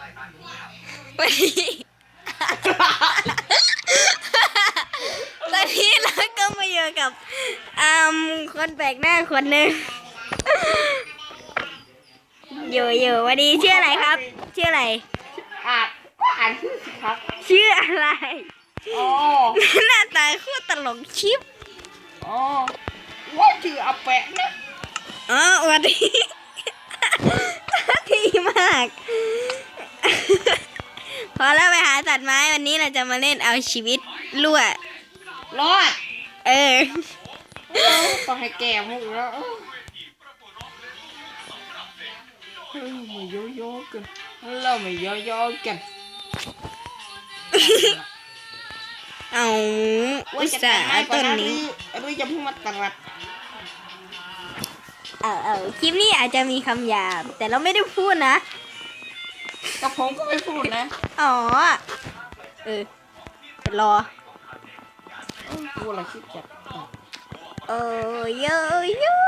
วันนี้ตอนนี้เราก็มาอยู่กับอืมคนแปลกหน้าคนหนึ่งอยู่อยู่วันนี้ชื่ออะไรครับ ชื่ออะไร อ่านอ่านชื่อสิครับชื่ออะไรอ๋อหน้าตาโคตรตลกชิปอ๋อว่าชื่ออาแปะนะ อ๋อสวัสดีดี ตัดไม้วันนี้เราจะมาเล่นเอาชีวิตรั่วรอดเออเออต้องให้แก่มุกแล้วเฮ้ยมาโยโย่กันเรามาโยโย่กันเอาอุตส่าห์เอาต้นนี้หรือจะเพิ่งมาตัดเออเออคลิปนี้อาจจะมีคำหยาบ แต่เราไม่ได้พูดนะ กับผมก็ไม่พูดนะอ๋อ เออจะรอเออกูละคิดจัดตัดเออเยอะเยอะ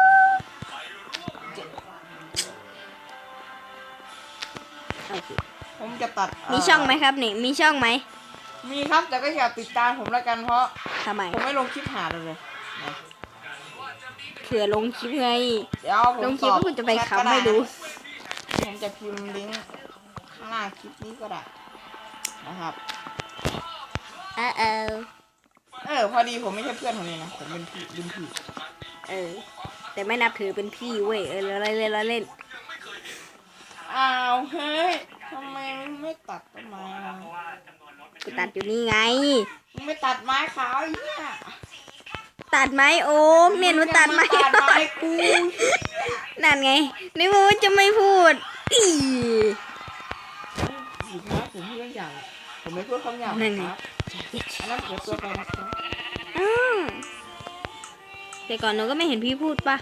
โอเคผมจะตัดเมีช่องไหมครับนี่ มีช่องไหมมีครับแต่ก็อย่าติดตามผมแล้วกันเพราะทำไมผมไม่ลงคลิปหาเลยเลยนะเผื่อลงคลิปไง เดี๋ยวผมลงคลิปตอบแล้วคุณจะไปแชทก็ขำให้ดูผมจะพิมพ์ลิงก์ ข้างล่างคลิปนี้ก็ได้นะครับเออเออเออพอดีผมไม่ใช่เพื่อนคนนี้นะผมเป็นพี่รุ่นพี่เออ แต่ไม่นับถือเป็นพี่เว้ยเออเราเล่นเราเล่นอ้าวเฮ้ยทำไมไม่ตัดต้นไม้กูตัดอยู่นี่ไง มึงไม่ตัดไม้ขาวไอ้เนี่ยตัดไม้โอมเนี่ยหนูตัดไม้งตัดไม้กูนั่นไงนี่มึงจะไม่พูดอี ผมไม่พูดคำหยาบนะครับอันนั้นเสียตัวไปนะครับอ้าวแต่ก่อนหนูก็ไม่เห็นพี่พูดปะ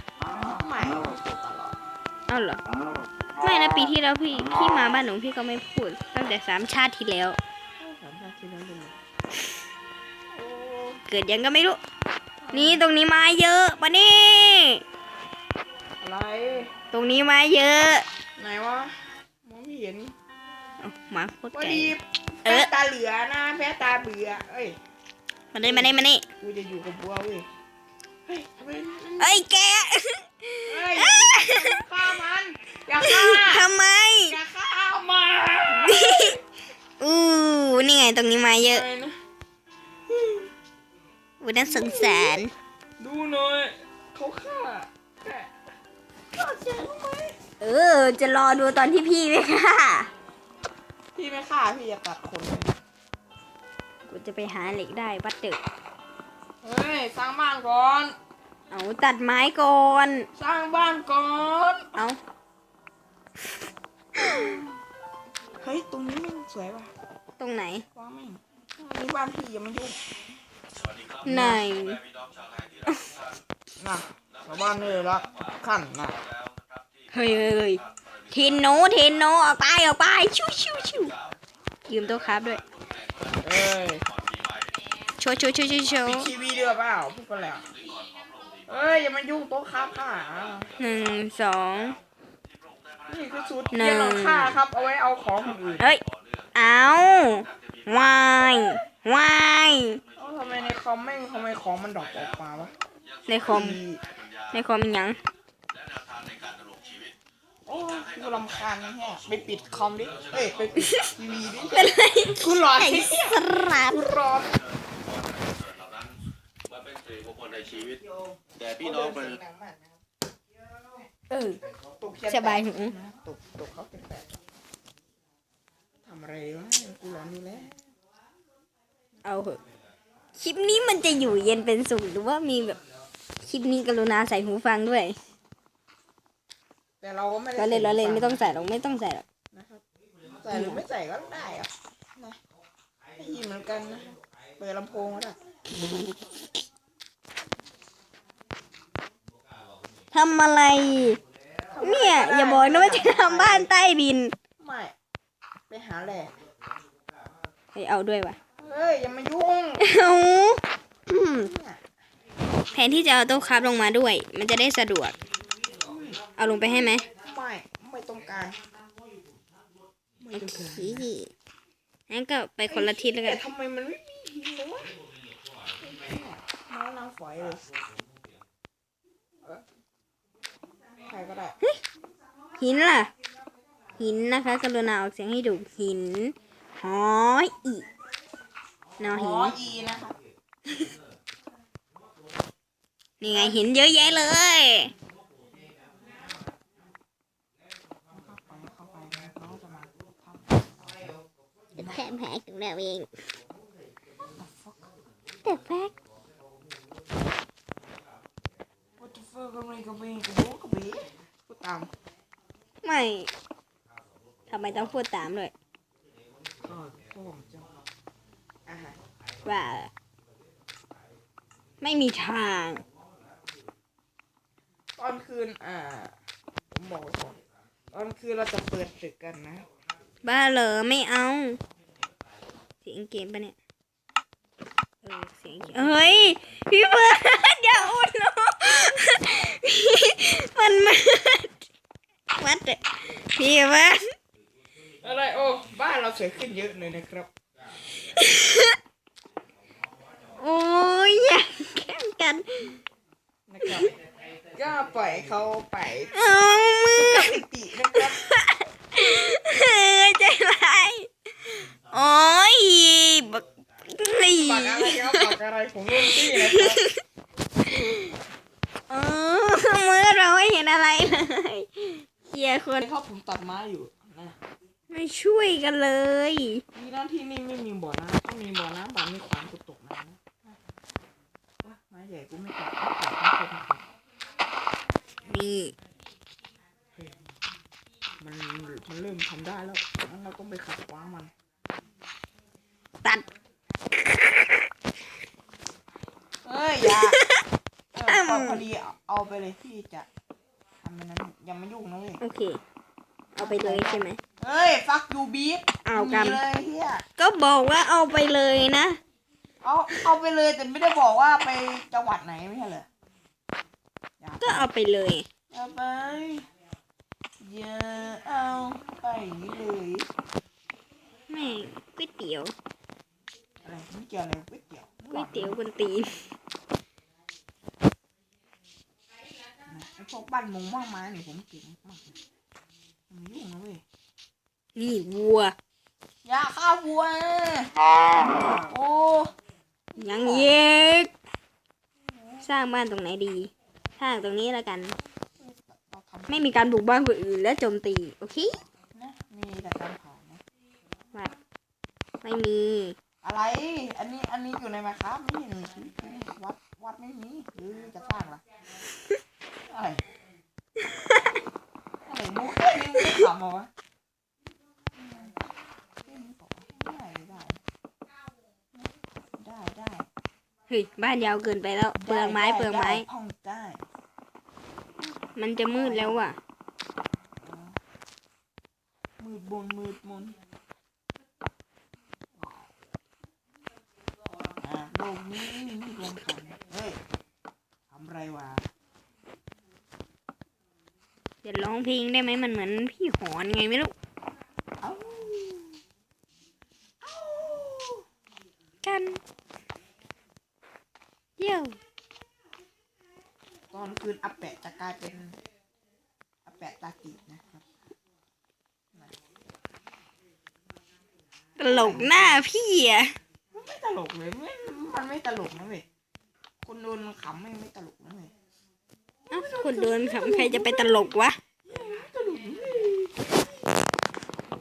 ไม่ผมพูดตลอดเอ้าเหรอ ไม่นะปีที่แล้วพี่พี่มาบ้านหนูพี่ก็ไม่พูด ตั้งแต่สามชาติที่แล้ว สามชาติที่แล้วเลยโอ้เกิดยังก็ไม่รู้ นี่ตรงนี้ไม้เยอะปะนี่ อะไร ตรงนี้ไม้เยอะ ไหนวะมองไม่เห็นเอ้าหมาโคตรพอไก่ดี เอแพ้อ ตาเหลือนะแพ้ตาเบื่อเอ้ยมาได้มาได้มานี่กูจะอยู่กับบัวเว้ยเฮ้ยทำไมมันเอ้ยแกเฮ้ยฆ่ามันอย่าฆ่าทำไมอย่าฆ่ามันอู้นี่ไงตรงนี้ไม้เยอะอะไรนะอู้น่าสงสาร ดูหน่อยเขาฆ่าแกฆ่าแกทำไมเออ จะรอดูตอนที่พี่ไหมค่ะ พี่ไม่ฆ่าพี่จะตัดคนเลยกูจะไปหาเหล็กได้วัดเด็กเฮ้ย สร้างบ้านก่อน เอาตัดไม้ก่อน สร้างบ้านก่อน เอาเฮ้ย ตรงนี้แม่งสวยว่ะตรงไหน ว้างแม่งอันนี้บ้านพี่อย่ามายุ่งไหนนะชาวบ้านเลยละขั้นนะเฮ้ยเฮ้ยเฮ้ยเทนโนเทนโนออกไปออกไป ชิวชิวชิว ยืมโต๊ะครับด้วย เอ้ยโชว์โชว์โชว์โชว์โชปิดว์ทีวีเดือเปล่าพูดกันแล้วเอ้ยอย่ามายุ่งโต๊ะครับค่ะหนึ่งสอง นี่คือสูตรหนึ่เยี่ยงหลังค่าครับ เอาไว้เอาของคนอื่นเฮ้ย เอาวายวายเอ้าทำไมในคอมแม่งทำไมของมันดรอกออกมาวะในคอม ในคอมมีหยัง โอ้ยกูรำคาญนะแฮะไปปิดคอมดิ เอ้ยไปปิดทีวีดิ เป็นไรกูร้อนไอ้สลัดกูร้อนมันเป็นสิริมงคลในชีวิต แต่พี่น้องเป็นเออตกเขีนสบายหูตกตกเขาเป็นแปดทำอะไรวะกูร้อนอยู่แล้ว เอาเหอะ คลิปนี้มันจะอยู่เย็นเป็นสุขหรือว่ามีแบบ คลิปนี้กรุณาใส่หูฟังด้วย แต่เราก็ไม่ได้เราเล่นเราเล่นไม่ต้องใส่หรอกไม่ต้องใส่หรอกนะครับใส่หรือไม่ใส่ก็ได้อะนะได้ยินเหมือนกันนะเปิดลำโพงก็ได้ทำอะไร เนี่ยอย่าบอกนะว่าจะทำบ้านใต้ดินไม่ไปหาแหล่เฮ้ยเอาด้วยวะเฮ้ยอย่ามายุ่งเอาอืมเนี่ยแทนที่จะเอาโต๊ะครับลงมาด้วย มันจะได้สะดวก เอาลงไปให้ไหมไม่ไม่ต้องการไม่ไม่โอจะเคเกินงั้นก็ไปคนละทิศแล้วกันแต่ทำไมมันไม่มีหินเลยวะน้องนางฝอยเลยเอ้อใครก็ได้หินล่ะ หินนะคะกรุณาออกเสียงให้ถูกหินหอยอีนออ๋หิอนอีนะครับนี่ไงหินเยอะแยะเลย เข้าไปเข้าไปน้องจะมาทำ แพ้แพ้ของเราเองแต่แพ้ What the fuck อะไรกับเบงกับโบกับเบพูดตาม ไม่ทำไมต้องพูดตามด้วยก็พวกผมจะอ่าฮะว่าไม่มีทาง ตอนคืน อ่า ผมบอกไว้ก่อน ตอนคืนเราจะเปิดตึกกันนะ บ้าเหรอไม่เอาเสียงเกมปะเนี่ยเออเสียงเกมเฮ้ยพี่เบิร์ดอย่าอุดหนูมันมืดวัดเถอะพี่เบิร์ดอะไรโอ้บ้านเราสวยขึ้นเยอะเลยนะครับ โอ้ยอย่าแข่งกันนะครับก็ปล่อยเขาไปเอามือสตินะครับเออใจร้าย โอ้ยบักลีปากอะไรครับปากอะไรผมรุ่นพี่นะครับเออมือเราไม่เห็นอะไรเลยเกียร์คนเขาผมตัดไม้อยู่นะไม่ช่วยกันเลยดีนะที่นี่ไม่มีบ่อน้ำถ้ามีบ่อน้ำบานมีขวานกูตกน้ำนะว้าไม้ใหญ่กูไม่ตัดไม่ตัดไม่ตัดไม่ตัดนี่มันมันเริ่มทำได้แล้วงั้นเราต้องไปขัดขวางมัน ตัดเอ้ยอย่าเออพอพอดีเอาเอาไปเลยพี่จะทำมันนั้นอย่ามายุ่งนะเว้ยโอเค เอาไปเลยใช่ไหมเอ้ยฟักยูบีฟเอากำ เลยเฮียก็บอกว่าเอาไปเลยนะ เอาเอาไปเลยแต่ไม่ได้บอกว่าไปจังหวัดไหนไม่ใช่เหรออย่า ก็เอาไปเลยอย่าไปอย่าเอาไปเลยแม่งก๋วยเตี๋ยวอะไรไม่ เกี่ยวอะไรกับก๋วยเตี๋ยวก๋วยเตี๋ยวบนตีนไอ้พวกบ้านมงบ้างไม้เนี่ยผมเก่งมากเลยอย่ามายุ่งนะเว้ยนี่วัวอย่าฆ่าวัวโอ้ยังเย็กสร้างบ้านตรงไหนดีสร้างตรงนี้แล้วกันเราทำไม่มีการบุกบ้านคนอื่นและโจมตี โอเคนะมีแต่การเผานะวัดไม่มี อะไร อันนี้ อันนี้อยู่ในมาครับไม่เห็นชีวิตนี้วัด วัดไม่มีหรือจะสร้างล่ะอะไร อะไรมุกแค่นี้มึงไม่ขำเหรอวะได้ได้ได้ได้เฮ้ยบ้านยาวเกินไปแล้ว เปลืองไม้ด้เปลืองไม้ด้ห้องได้มันจะมืดแล้วว่ะ มืดบนมืดบน อะโลกนี้ไม่มีดวงขันเฮ้ยทำไรวะเดี๋ยวร้องเพลงได้ไหมมันเหมือนพี่หอนไงไม่รู้เอ้าเอ้ากันเยี่ยวตอนคืนอาแปะจะกลายเป็นอาแปะตาตินะครับตลกหน้าพี่อะมันไม่ตลกเลยไม่ มันไม่ตลกนะเว้ยคนโดนขำไม่ไม่ตลกนะเว้ยเอ้าคนโดนขำใครจะไปตลกวะตลกนะเว้ย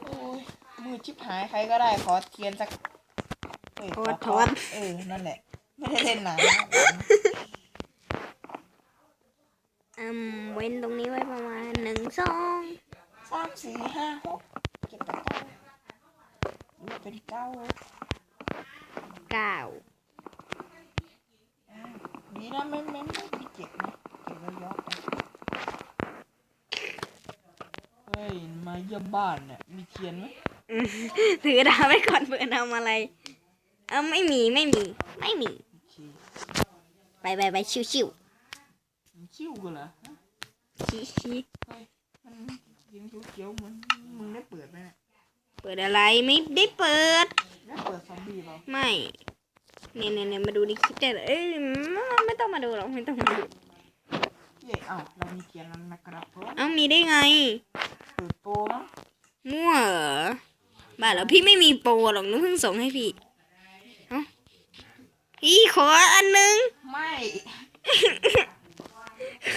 โอ้ยมือชิบหายใครก็ได้ขอเทียนสักเอ้ยโทขษโทษเออนั่นแหละ ไม่ได้เล่นหนังอืมเว้นตรงนี้ไว้ประมาณหนึ่งสองสามสี่ห้าหกเจ็ดแปดเก้านี่เป็นเก้าเก้าอ่าดีนะไม่ไม่ไม่มีเจ็บนะเจ็บแล้วยกไปเฮ้ยมาเยี่ยมบ้านเนี่ยมีเทียนไหมอืมถือดาวไว้ก่อนเพื่อทำอะไร เอ้าไม่มีไม่มี ไม่มีโอเคไปไปไปชิวชิวมันชิวกันเหรอฮะชี้ชี้มันยิงเขียวๆเหมือนมึงได้เปิดไหมเนี่ยเปิดอะไรไม่ได้เปิดแล้วเปิดซอมบี้เปล่าไม่ เนี่ยเนี่ยเนี่ยมาดูในคลิปได้เลยเอ้ยไม่ไม่ต้องมาดูหรอกไม่ต้องมาดูเย่เอ้าเรามีเกียร์แล้วนะครับผมเอ้ามีได้ไงเปิดโปรมั้งมั่วเหรอบ้าแล้วพี่ไม่มีโปรหรอกหนูเพิ่งส่งให้พี่เอ้าพี่ขออันหนึงไม่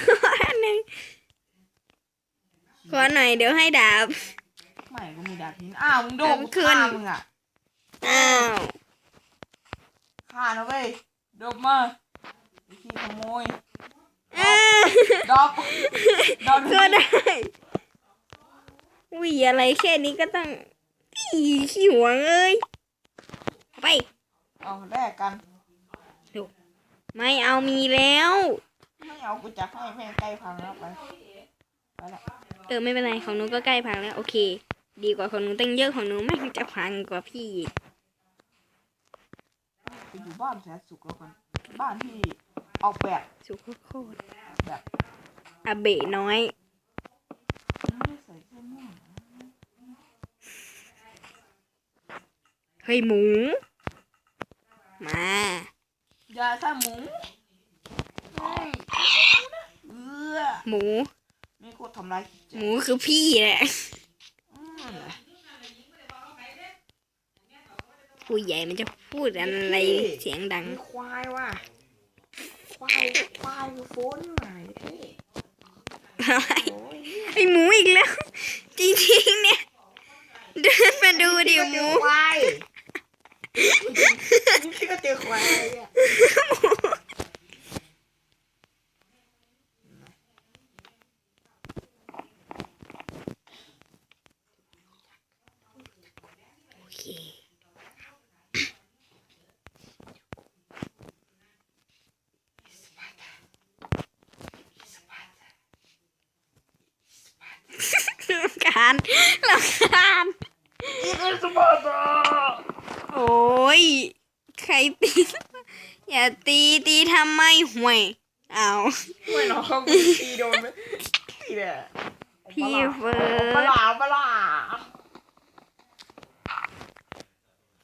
ขออันหนึงขอหน่อยเดี๋ยวให้ดาบไม่ก็มีดาบหินอ้าวมึงโดนเอากูคืนฆ่ามึงอะอ้าว ฆ่านะเว้ยโดบมาไอ้ที่ขโมยอ้าวดอก ดอกก็ได้วิอะไรแค่นี้ก็ต้องอีขี้หวงเอ้ยเอาไป เอาแลกกัน ไม่เอามีแล้ว ไม่เอากูจะให้แม่งใกล้พังแล้วไปไปละเออไม่เป็นไรของหนูก็ใกล้พังแล้ว โอเค ดีกว่าของหนูตั้งเยอะของหนูไม่งจะพังกว่าพี่อีก ไปอยู่บ้านแสนสุขแล้วกัน บ้านที่ออกแบบสุขโคตรแบบอาเบะน้อย ไม่ได้ใส่เสื้อม่วงเฮ้ยหมู มาอย่าถ้าหมูไม่เออหมูนี่โคตรทำร้ายจิตใจ หมูคือพี่แหละ อืม ผู้ใหญ่มันจะพูดอะไรเสียงดัง มีควายว่ะ ควาย ควายคือโฟนหมายเท่อะไรโอ้ยไอหมูอีกแล้ว จริงๆเนี่ย เดินมาดูดิหมู ควายพี่ก็เจอควายอะ โอเค ลำ คาญลำคาญอีกสปอร์ตโอ้ย ใครตี อย่าตีตีทำไมห่วย เอาไม่หรอกเขาตีโดนไหมตีเนี่ยพี่เฟิปร์ลาสปลา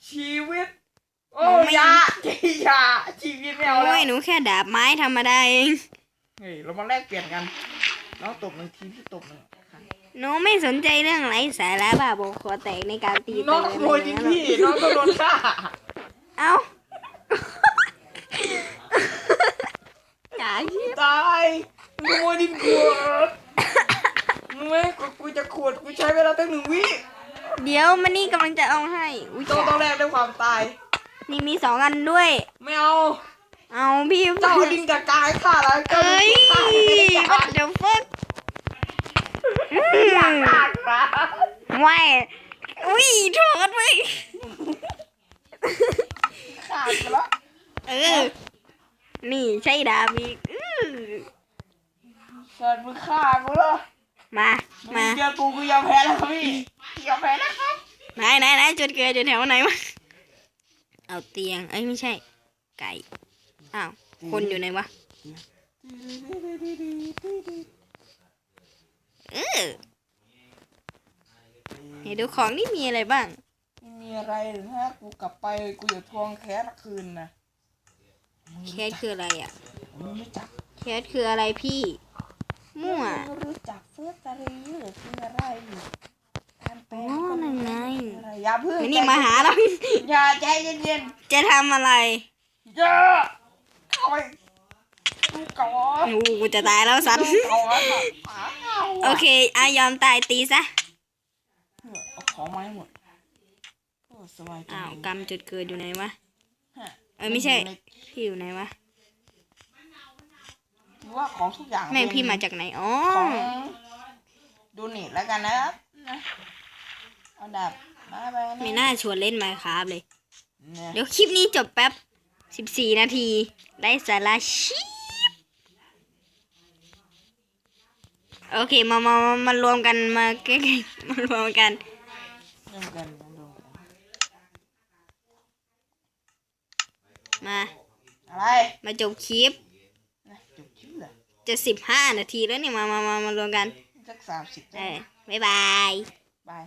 ชีวิต โอ้ยยาจียาชีวิตไม่เอาแล้โอ้วยหนูแค่ดาบไม้ธรรมดาเอง เฮ้ย เรามาแลกเปลี่ยนกัน น้องตบหนึ่งทีพี่ตบหนึ่ง ครั้งหนูไม่สนใจเรื่องไร้สาระบ้าบอคอแตกในการตีน้องขโมยจริงพี่น้องต้องโดนฆ่าเอ้าอย่าคิดตายขโมยดินขวดมึงไม่กูกูจะขวดกูใช้เวลาตั้งหนึ่งวิเดี๋ยวมันนี่กำลังจะเอาให้อุ้ยต้องต้องแลกด้วยความตาย นี่มีสองอันด้วย ไม่เอา เอาพี่เจ้าดินกับกายฆ่าแล้วเจ้าเอ้ยฆ่า what the fuck อืมฆ่าฆ่าไม่อุ้ยโทษไปฆ่าไปแล้วเออ นี่ใช่ดาบอีกอื้อเชิญมึงฆ่ากูเหรอมา มึงมา เจอกูกูยอมแพ้แล้วครับพี่ยอมแพ้แล้วครับไหนไหนไหนจุดเกิดจุดแถวไหนวะ เอาเตียง เอ้ยไม่ใช่ ไก่ อ้าว คนอยู่ไหนวะ เออไหนดูของนี่มีอะไรบ้าง ไม่มีอะไรหรือฮะกูกลับไปกูจะทวงแค้นคืนนะแคสคืออะไรอะ มึงรู้จักแคสคืออะไรพี่ มั่ว มึงรู้จักเฟิร์สตารีหรือคืออะไรการแปลอ๋อนั่นไง อะไรอย่าเพิ่งมานี่มาหาเรา อย่าใจเย็นจะทำอะไรๆอย่าเอาไป ดูก่อนโอ้กูจะตายแล้วสันดูก่อนอะอ้าวโอเคอายอมตายตีซะเอาของมาให้หมดโอ้สบายใจอ้าวกำจุดเกิดอยู่ไหนวะฮะเอ้ยไม่ใช่ พี่อยู่ไหนวะถือว่าของทุกอย่างแม่งเป็นพี่มาจากไหนอ๋อของดูนี่แล้วกันนะครับนะเอาดับมาไปนะไม่น่าชวนเล่นไมค์ครับเลยเนี่ยเดี๋ยวคลิปนี้จบแป๊บสิบสี่นาที ได้สาระชี โอเค มามามามารวมกันมาใกล้ๆมารวมกันเริ่มกันนะดูกันมา อะไรมาจบคลิปนะจบคลิปเลยจะสิบห้านาทีแล้วเนี่ยมามามามารวมกันสักสามสิบเออบ๊ายบาย บาย